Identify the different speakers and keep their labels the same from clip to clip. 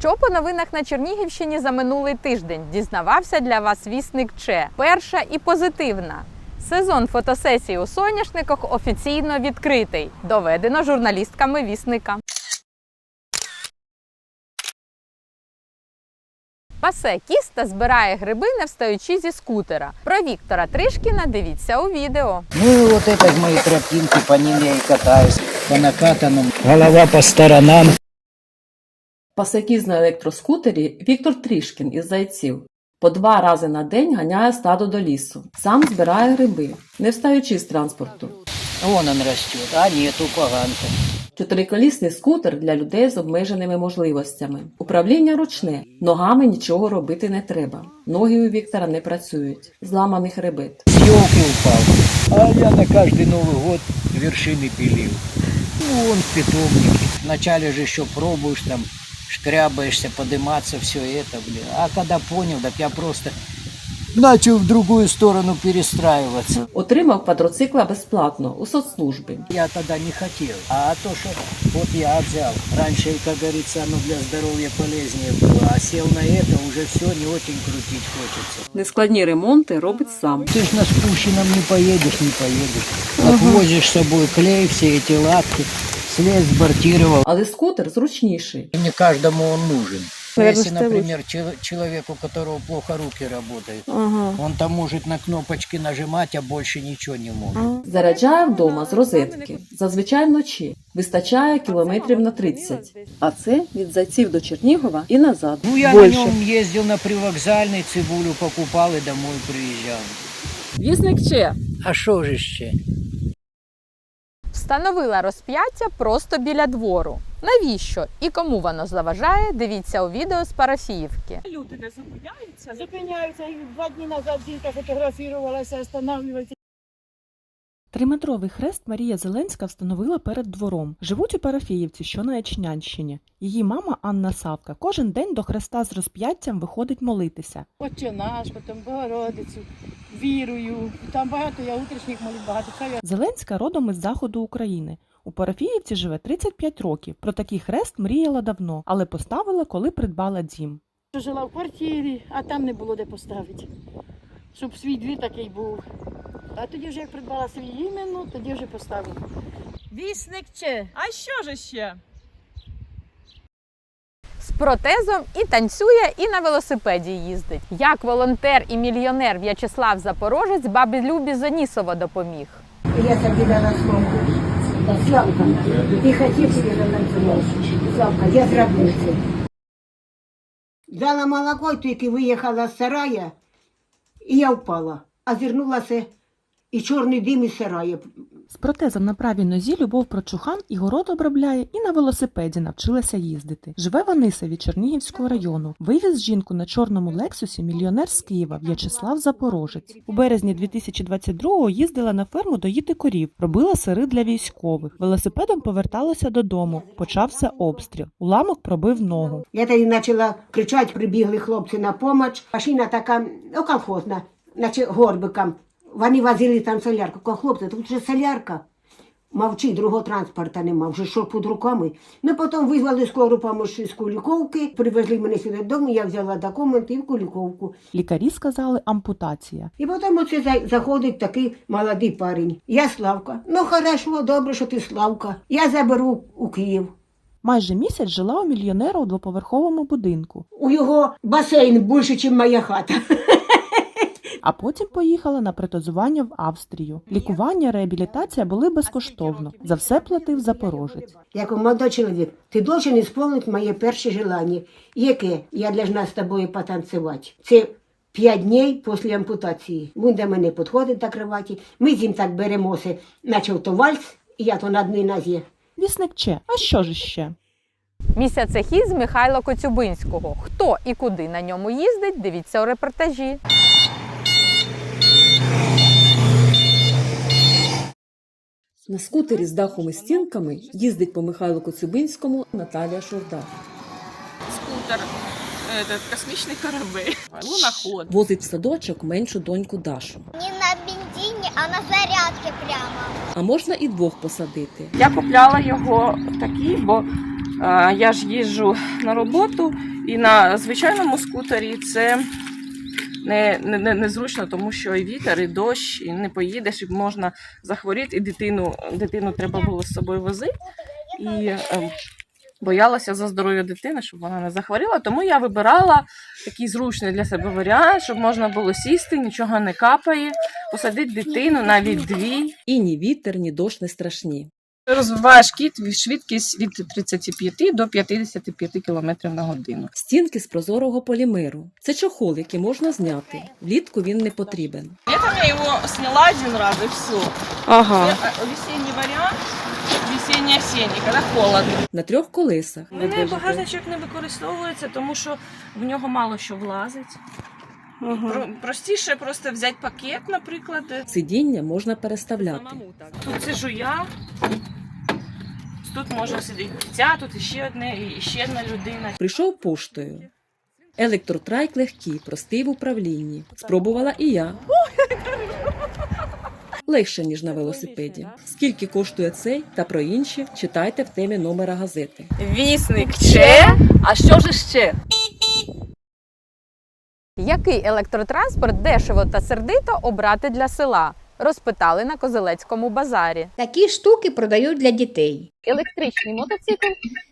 Speaker 1: Що по новинах на Чернігівщині за минулий тиждень дізнавався для вас вісник Че. Перша і позитивна. Сезон фотосесій у соняшниках офіційно відкритий. Доведено журналістками вісника. Пасе кіс та збирає гриби, не встаючи зі скутера. Про Віктора Тришкіна дивіться у відео.
Speaker 2: Ну вот это ж мои тропинки, по ним я и катаюсь. По накатанным. Голова по сторонам.
Speaker 3: Пасекіз на електроскутері Віктор Трішкін із зайців. По два рази на день ганяє стадо до лісу. Сам збирає гриби, не встаючи з транспорту.
Speaker 2: Вон он растет, а нету поганка.
Speaker 3: Чотириколісний скутер для людей з обмеженими можливостями. Управління ручне, ногами нічого робити не треба. Ноги у Віктора не працюють. Зламаний хребет.
Speaker 2: С елки упал. А я на каждый Новый год вершины пилил. Ну, он в питомнике. Вначале же еще пробуешь там, шкрябаешься, подниматься, все это, блин. А когда понял, так я просто начал в другую сторону перестраиваться.
Speaker 3: Отримав квадроцикла безплатно у соцслужбі.
Speaker 2: Я тогда не хотел. А то, что вот я взял. Раньше, как говорится, оно для здоровья полезнее было. А сел на это, уже все не очень крутить хочется.
Speaker 3: Нескладні ремонти робить сам.
Speaker 2: Ты ж на спущенном не поедешь, не поедешь. Отвозишь с собой клей, все эти лапки, слез, сбортировал.
Speaker 3: Але скутер зручніший.
Speaker 2: Не каждому он нужен. Если, например, чел- человек, у которого плохо руки работают,
Speaker 3: Ага.
Speaker 2: он там может на кнопочки нажимать, а больше ничего не может.
Speaker 3: Заряджає вдома з розетки. Зазвичай вночі. Вистачає кілометрів на 30. А це від зайців до Чернігова і назад.
Speaker 2: Ну, я
Speaker 3: Больше.
Speaker 2: на нем ездил на привокзальный, цибулю покупал и домой приезжал.
Speaker 3: Вісник Че.
Speaker 2: А що ж ще?
Speaker 1: Встановила розп'яття просто біля двору. Навіщо і кому воно заважає? Дивіться у відео з парафіївки.
Speaker 4: Люди не зупиняються.
Speaker 5: Зупиняються і два дні назад жінка фотографувалася, останавливається.
Speaker 6: Триметровий хрест Марія Зеленська встановила перед двором. Живуть у Парафіївці, що на Ячнянщині. Її мама Анна Савка кожен день до хреста з розп'яттям виходить молитися.
Speaker 5: Отче наш, потім Богородицю, вірую. Там багато, я утрішніх молитв багато. Це я
Speaker 6: Зеленська родом із заходу України. У Парафіївці живе 35 років. Про такий хрест мріяла давно, але поставила, коли придбала дім.
Speaker 5: жила в квартирі, а там не було де поставити. Щоб свій двір такий був. А тоді вже як придбала свій іменно, тоді вже поставила.
Speaker 4: Вісник че. А що ж ще?
Speaker 1: З протезом і танцює, і на велосипеді їздить. Як волонтер і мільйонер В'ячеслав Запорожець бабі Любі Зонісово допоміг.
Speaker 7: Я тобі дала слово. Славка, ти хотів собі? Славка, я зроблю це. Дала молоко, тільки виїхала з сарая, і я впала. А звернулася, і чорний дим із сарая.
Speaker 6: З протезом на правій нозі Любов Прочухан і город обробляє, і на велосипеді навчилася їздити. Живе в Анисові Чернігівського району. Вивіз жінку на чорному лексусі мільйонер з Києва В'ячеслав Запорожець. У березні 2022-го їздила на ферму доїти корів, робила сири для військових. Велосипедом поверталася додому. Почався обстріл. Уламок пробив ногу.
Speaker 7: Я тоді почала кричати, прибігли хлопці на поміч. Машина така, ну, колхозна, наче горбиком. Вони возили там солярку. Кажу, хлопці, тут же солярка. Мовчи, другого транспорта нема, вже що під руками. Ну, потім визвали скору помощь з Куліковки, привезли мене сюди додому, я взяла документи і в Куліковку.
Speaker 6: Лікарі сказали ампутація.
Speaker 7: І потім оце заходить такий молодий парень. Я Славка. Ну, хорошо, добре, що ти Славка. Я заберу у Київ.
Speaker 6: Майже місяць жила у мільйонера у двоповерховому будинку,
Speaker 7: У його басейн більше, ніж моя хата.
Speaker 6: А потім поїхала на протезування в Австрію. Лікування, реабілітація були безкоштовно. За все платив запорожець.
Speaker 7: Я кажу, молодой чоловік, ти должен исполнити моє перше желання. Яке? Я должна з тобою потанцювати. Це п'ять днів після ампутації. Він до мене підходить до кроваті. Ми з ним так беремося, наче то вальс, і я то на одній нозі.
Speaker 6: Вісник Че, а що ж ще?
Speaker 1: Місяцехіз Михайла Коцюбинського. Хто і куди на ньому їздить, дивіться у репортажі.
Speaker 3: На скутері з дахом і стінками їздить по Михайлу Коцюбинському Наталія Шорда.
Speaker 4: Скутер, этот, космічний корабель, луноход.
Speaker 3: Возить в садочок меншу доньку Дашу.
Speaker 8: Не на бензине, а на зарядке прямо.
Speaker 3: А можна і двох посадити.
Speaker 4: Я купляла його такий, бо А, Я ж їжджу на роботу, і на звичайному скутері це не, не, не, незручно, тому що і вітер, і дощ, і не поїдеш, і можна захворіти, і дитину, дитину треба було з собою возити. І е, боялася за здоров'я дитини, щоб вона не захворіла. Тому я вибирала такий зручний для себе варіант, щоб можна було сісти, нічого не капає, посадити дитину, навіть дві.
Speaker 3: І ні вітер, ні дощ не страшні.
Speaker 4: Розвиваєш кіт від швидкість від 35 до 55 км на годину.
Speaker 3: Стінки з прозорого полімеру. Це чохол, який можна зняти. Влітку він не потрібен.
Speaker 4: Я его сняла один раз и все.
Speaker 6: Ага.
Speaker 4: Весенний вариант, весенний-осенний, когда холодно.
Speaker 3: На трьох колесах.
Speaker 4: У мене багажничок не використовується, тому що в нього мало що влазить. Про- простіше просто взяти пакет, наприклад.
Speaker 3: Сидіння можна переставляти.
Speaker 4: Тут сижу я. Тут може сидіти ця, тут іще одне, і ще одна людина.
Speaker 3: Прийшов поштою. Електротрайк легкий, простий в управлінні. Спробувала і я. Легше, ніж на велосипеді. Скільки коштує цей та про інші, читайте в темі номера газети.
Speaker 9: Вісник Че.
Speaker 3: А що ж ще?
Speaker 9: Який електротранспорт дешево та сердито обрати для села? Розпитали на Козелецькому базарі.
Speaker 8: Такі штуки продають для дітей.
Speaker 9: Електричний мотоцикл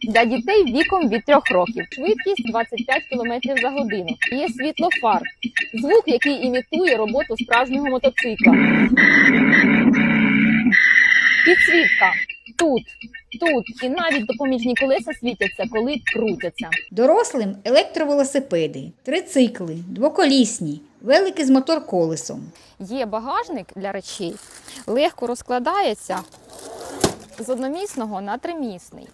Speaker 9: для дітей віком від 3 років. Швидкість 25 км за годину. Є світло фар, звук, який імітує роботу справжнього мотоцикла. Підсвітка тут, тут і навіть допоміжні колеса світяться, коли крутяться.
Speaker 8: Дорослим електровелосипеди, трицикли, двоколісні, великі з мотор-колесом.
Speaker 9: Є багажник для речей, легко розкладається з одномісного на тримісний.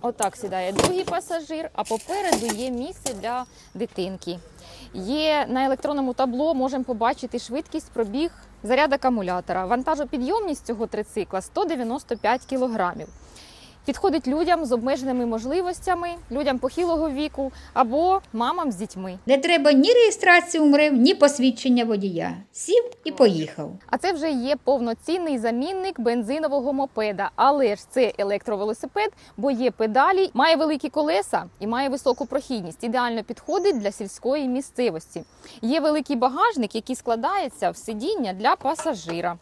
Speaker 9: Отак сідає другий пасажир, а попереду є місце для дитинки. Є на електронному табло, можемо побачити швидкість пробіг заряд акумулятора. Вантажопідйомність цього трицикла 195 кілограмів. Підходить людям з обмеженими можливостями, людям похилого віку або мамам з дітьми.
Speaker 8: Не треба ні реєстрації умрев, ні посвідчення водія. Сів і поїхав.
Speaker 9: А це вже є повноцінний замінник бензинового мопеда. Але ж це електровелосипед, бо є педалі, має великі колеса і має високу прохідність. Ідеально підходить для сільської місцевості. Є великий багажник, який складається в сидіння для пасажира.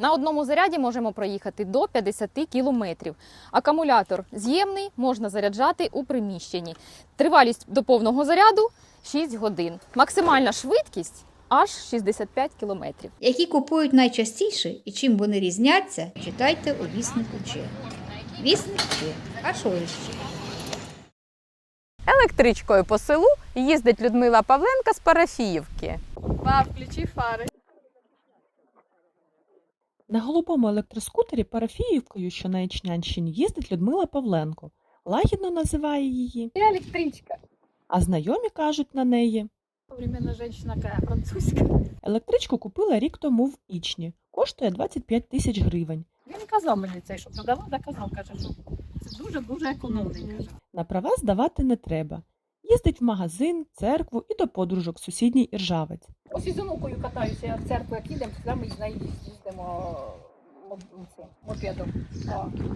Speaker 9: На одному заряді можемо проїхати до 50 кілометрів. Акумулятор з'ємний, можна заряджати у приміщенні. Тривалість до повного заряду 6 годин. Максимальна швидкість аж 65 кілометрів.
Speaker 8: Які купують найчастіше і чим вони різняться, читайте у віснику Че. Вісник Че. А що ще?
Speaker 9: Електричкою по селу їздить Людмила Павленка з Парафіївки.
Speaker 5: Пап, включи фари.
Speaker 6: На голубому електроскутері парафіївкою, що на Ічнянщині, їздить Людмила Павленко. Лагідно називає її,
Speaker 5: Я електричка.
Speaker 6: а знайомі кажуть на неї.
Speaker 5: Современна жінка яка французька.
Speaker 6: Електричку купила рік тому в Ічні. Коштує 25 тисяч гривень.
Speaker 5: Він казав мені цей, що продавав, да казав, каже, що це дуже-дуже економний.
Speaker 6: На права здавати не треба. Їздить в магазин, церкву і до подружок в сусідній Іржавець.
Speaker 5: Ось із онукою катаюся, я в церкву як їдемо, туди ми з нею їздимо мо- мопедом.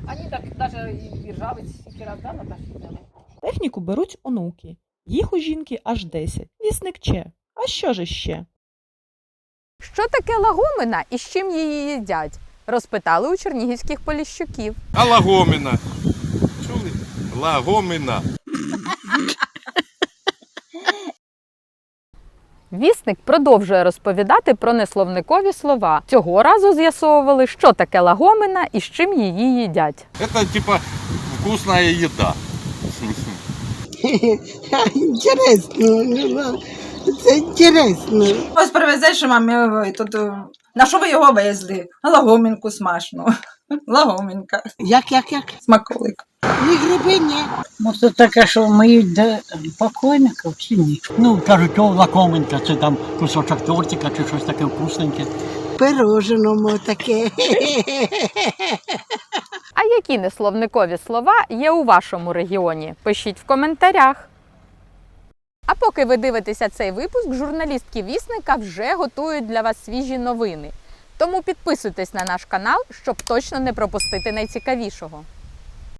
Speaker 5: Ані так навіть і ржавець скільки раз, да, Наташа, їздили?
Speaker 6: Техніку беруть онуки. Їх у жінки аж 10. Вісник че. А що ж ще?
Speaker 9: Що таке лагомина і з чим її їдять? Розпитали у чернігівських поліщуків.
Speaker 10: А лагомина. Чули? Лагомина.
Speaker 9: Вісник продовжує розповідати про несловникові слова. Цього разу з'ясовували, що таке лагомина і з чим її їдять.
Speaker 10: Это типа вкусная еда.
Speaker 11: Інтересно, ну, це інтересно.
Speaker 12: Ось привезеш мамі тут. е, На що ви його везли? На лагомінку смачну. Лагомінка.
Speaker 11: Як, як, як?
Speaker 12: Смаколик.
Speaker 11: Ні гриби, ні.
Speaker 13: Може таке, що миють де покойників чи ні? Ну, кажуть, о, лакоминка, це там кусочок тортика чи щось таке вкусненьке.
Speaker 11: Пироженому таке.
Speaker 9: А які несловникові слова є у вашому регіоні? Пишіть в коментарях. А поки ви дивитеся цей випуск, журналістки Вісника вже готують для вас свіжі новини. Тому підписуйтесь на наш канал, щоб точно не пропустити найцікавішого.